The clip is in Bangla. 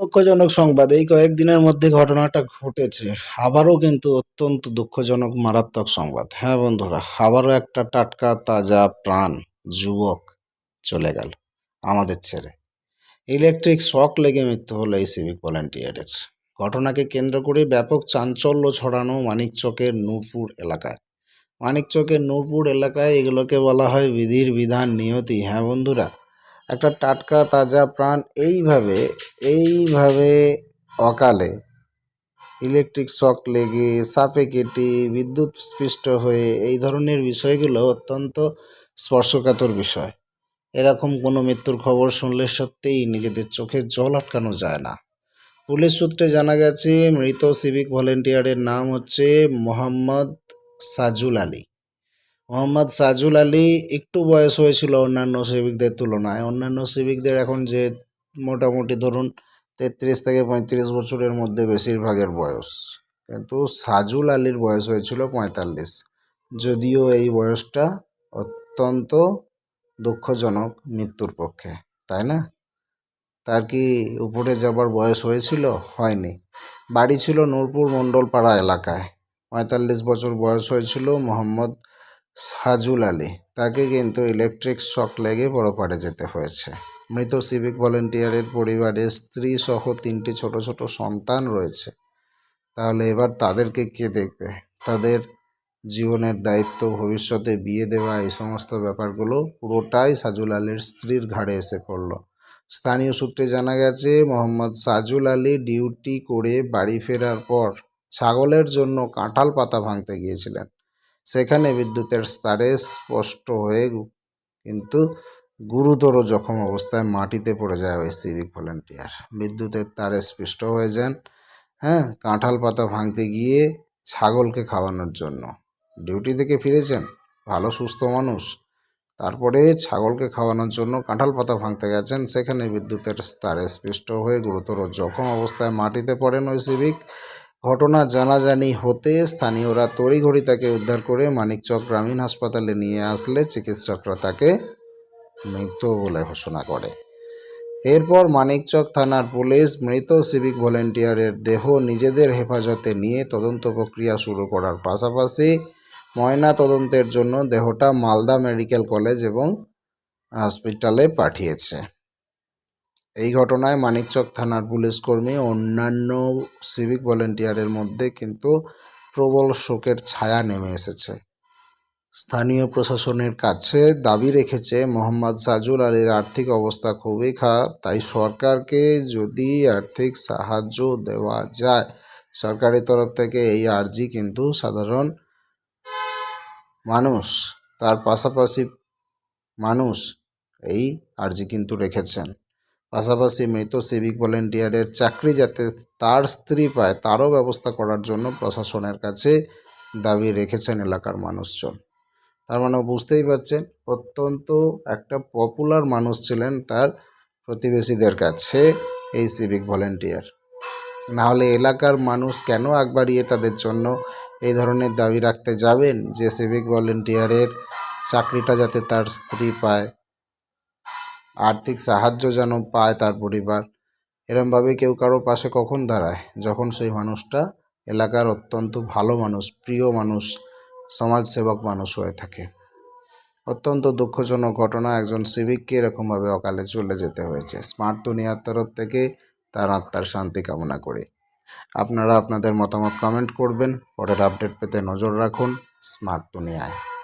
দুঃখজনক সংবাদ। এই কয়েকদিনের মধ্যে ঘটনাটা ঘটেছে। আবারও কিন্তু অত্যন্ত দুঃখজনক, মারাত্মক সংবাদ। হ্যাঁ বন্ধুরা, আবারও একটা টাটকা, তাজা প্রাণ যুবক চলে গেল আমাদের ছেড়ে। ইলেকট্রিক শক লেগে মৃত্যু হলো এই সিভিক ভলেন্টিয়ারের ঘটনাকে কেন্দ্র করে ব্যাপক চাঞ্চল্য ছড়ানো মানিকচকের নূরপুর এলাকায়। মানিকচকের নূরপুর এলাকায় এগুলোকে বলা হয় বিধির বিধান নিয়তি। হ্যাঁ বন্ধুরা একটা টাটকা তাজা প্রাণ এইভাবে এইভাবে অকালে ইলেকট্রিক শক লেগে সাপে কেটে বিদ্যুৎ স্পৃষ্ট হয়ে এই ধরনের বিষয়গুলো অত্যন্ত স্পর্শকাতর বিষয়। এরকম কোনো মৃত্যুর খবর শুনলে সত্যিই নিজেদের চোখে জল আটকানো যায় না। পুলিশ সূত্রে জানা গেছে, মৃত সিভিক ভলেন্টিয়ারের নাম হচ্ছে মোহাম্মদ সাজুল আলী। মোহাম্মদ সাজুল আলী একটু বয়স হয়েছিল অন্যান্য সিভিকদের তুলনায়। অন্যান্য সিভিকদের এখন যে মোটামুটি ধরুন তেত্রিশ থেকে পঁয়ত্রিশ বছরের মধ্যে বেশিরভাগের বয়স। কিন্তু সাজুল আলীর বয়স হয়েছিল পঁয়তাল্লিশ। যদিও এই বয়সটা অত্যন্ত দুঃখজনক মৃত্যুর পক্ষে, তাই না? তার কি উপরে যাবার বয়স হয়েছিল? হয়নি। বাড়ি ছিল নূরপুর মণ্ডলপাড়া এলাকায়। পঁয়তাল্লিশ বছর বয়স হয়েছিল মোহাম্মদ সাজুল আলী। তাকে কিন্তু ইলেকট্রিক শক লেগে বড় পাড়ে যেতে হয়েছে। মৃত সিভিক ভলেন্টিয়ারের পরিবারে স্ত্রী সহ তিনটি ছোট ছোট সন্তান রয়েছে। তাহলে এবার তাদেরকে কে দেখবে? তাদের জীবনের দায়িত্ব, ভবিষ্যতে বিয়ে দেওয়া, এই সমস্ত ব্যাপারগুলো পুরোটাই সাজুল আলীর স্ত্রীর ঘাড়ে এসে পড়ল। স্থানীয় সূত্রে জানা গেছে, মোহাম্মদ সাজুল আলী ডিউটি করে বাড়ি ফেরার পর ছাগলের জন্য কাঁঠাল পাতা ভাঙতে গিয়েছিলেন। সেখানে বিদ্যুতের তারে স্পষ্ট হয়ে কিন্তু গুরুতর জখম অবস্থায় মাটিতে পড়ে যায় ওই সিভিক ভলেন্টিয়ার বিদ্যুতের তারে স্পৃষ্ট হয়ে যান হ্যাঁ কাঁঠাল পাতা ভাঙতে গিয়ে ছাগলকে খাওয়ানোর জন্য। ডিউটি থেকে ফিরেছেন, ভালো, সুস্থ মানুষ। তারপরে ছাগলকে খাওয়ানোর জন্য কাঁঠাল পাতা ভাঙতে গেছেন, সেখানে বিদ্যুতের তারে স্পৃষ্ট হয়ে গুরুতর জখম অবস্থায় মাটিতে পড়েন ওই সিভিক ঘটনা জানাজানি হতে স্থানীয়রা তড়িঘড়ি তাকে উদ্ধার করে মানিকচক গ্রামীণ হাসপাতালে নিয়ে আসলে চিকিৎসকরা তাকে মৃত বলে ঘোষণা করে। এরপর মানিকচক থানার পুলিশ মৃত সিভিক ভলেন্টিয়ারের দেহ নিজেদের হেফাজতে নিয়ে তদন্ত প্রক্রিয়া শুরু করার পাশাপাশি ময়না তদন্তের জন্য দেহটা মালদা মেডিকেল কলেজ এবং হসপিটালে পাঠিয়েছে। এই ঘটনায় মানিকচক থানার পুলিশ কর্মী অন্যান্য সিভিক ভলেন্টিয়ারের মধ্যে কিন্তু প্রবল শোকের ছায়া নেমে এসেছে। স্থানীয় প্রশাসনের কাছে দাবি রেখেছে, মোহাম্মদ সাজুল আলীর আর্থিক অবস্থা খুবই খারাপ, তাই সরকারকে যদি আর্থিক সাহায্য দেওয়া যায়, সরকারের তরফ থেকে এই আর্জি কিন্তু সাধারণ মানুষ, তার পাশাপাশি মানুষ এই আর্জি কিন্তু রেখেছেন। পাশাপাশি মৃত সিভিক ভলেন্টিয়ারের চাকরি যাতে তার স্ত্রী পায়, তারও ব্যবস্থা করার জন্য প্রশাসনের কাছে দাবি রেখেছেন এলাকার মানুষজন। তার মানে বুঝতেই পারছেন, অত্যন্ত একটা পপুলার মানুষ ছিলেন তার প্রতিবেশীদের কাছে এই সিভিক ভলেন্টিয়ার নাহলে এলাকার মানুষ কেন আগ বাড়িয়ে তাদের জন্য এই ধরনের দাবি রাখতে যাবেন যে সিভিক ভলেন্টিয়ারের চাকরিটা যাতে তার স্ত্রী পায়? আর্থিক সাহায্য যেন পায় তার পরিবার। এরমভাবে কেউ কারও পাশে কখন দাঁড়ায়? যখন সেই মানুষটা এলাকার অত্যন্ত ভালো মানুষ, প্রিয় মানুষ, সমাজসেবক মানুষ হয়ে থাকে। অত্যন্ত দুঃখজনক ঘটনা, একজন সিভিককে এরকমভাবে অকালে চলে যেতে হয়েছে। স্মার্ট দুনিয়ার তরফ থেকে তার আত্মার শান্তি কামনা করি। আপনারা আপনাদের মতামত কমেন্ট করবেন। পরের আপডেট পেতে নজর রাখুন স্মার্ট দুনিয়ায়।